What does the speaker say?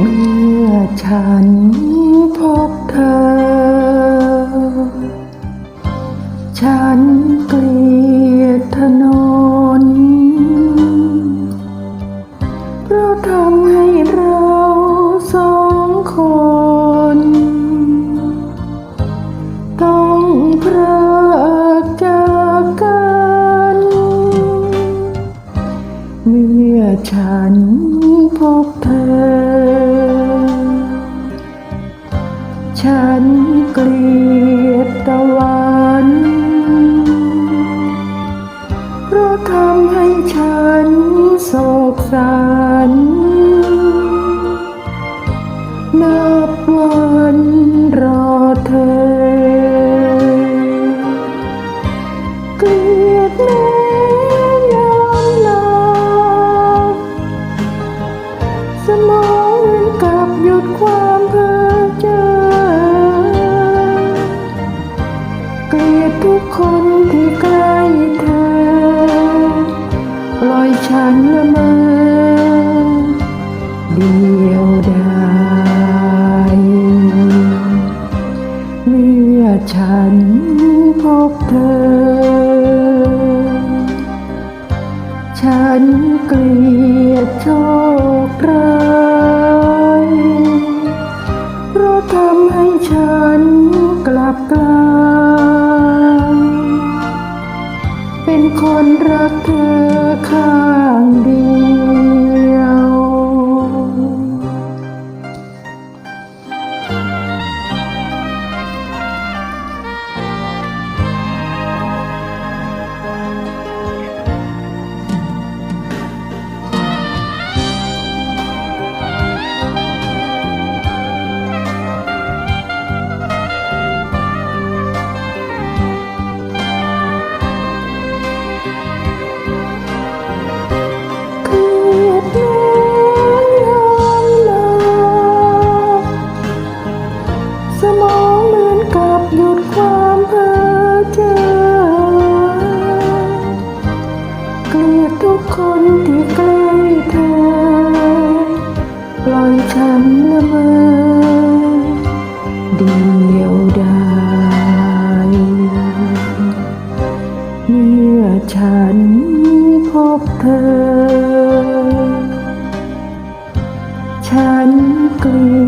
เมื่อฉันพบเธอ ฉันเกลียดถนน เพราะทำให้เราสองคน ต้องพรากจากกัน เมื่อฉันพบเธอ ฉันเกลียดตะวันเพราะทำให้ฉันโศกสันนับวันรอเธอ เกลียดแม้ยามหลับสมอ ฉันละเมอเดียวดายเมื่อฉันพบเธอ ฉันเกลียดโชคร้ายเพราะทำให้ฉันกลับกลายเป็นคนรักเธอค่ะ ละเมอเดีดาเมื่อฉันพบเธอ ฉันกลัว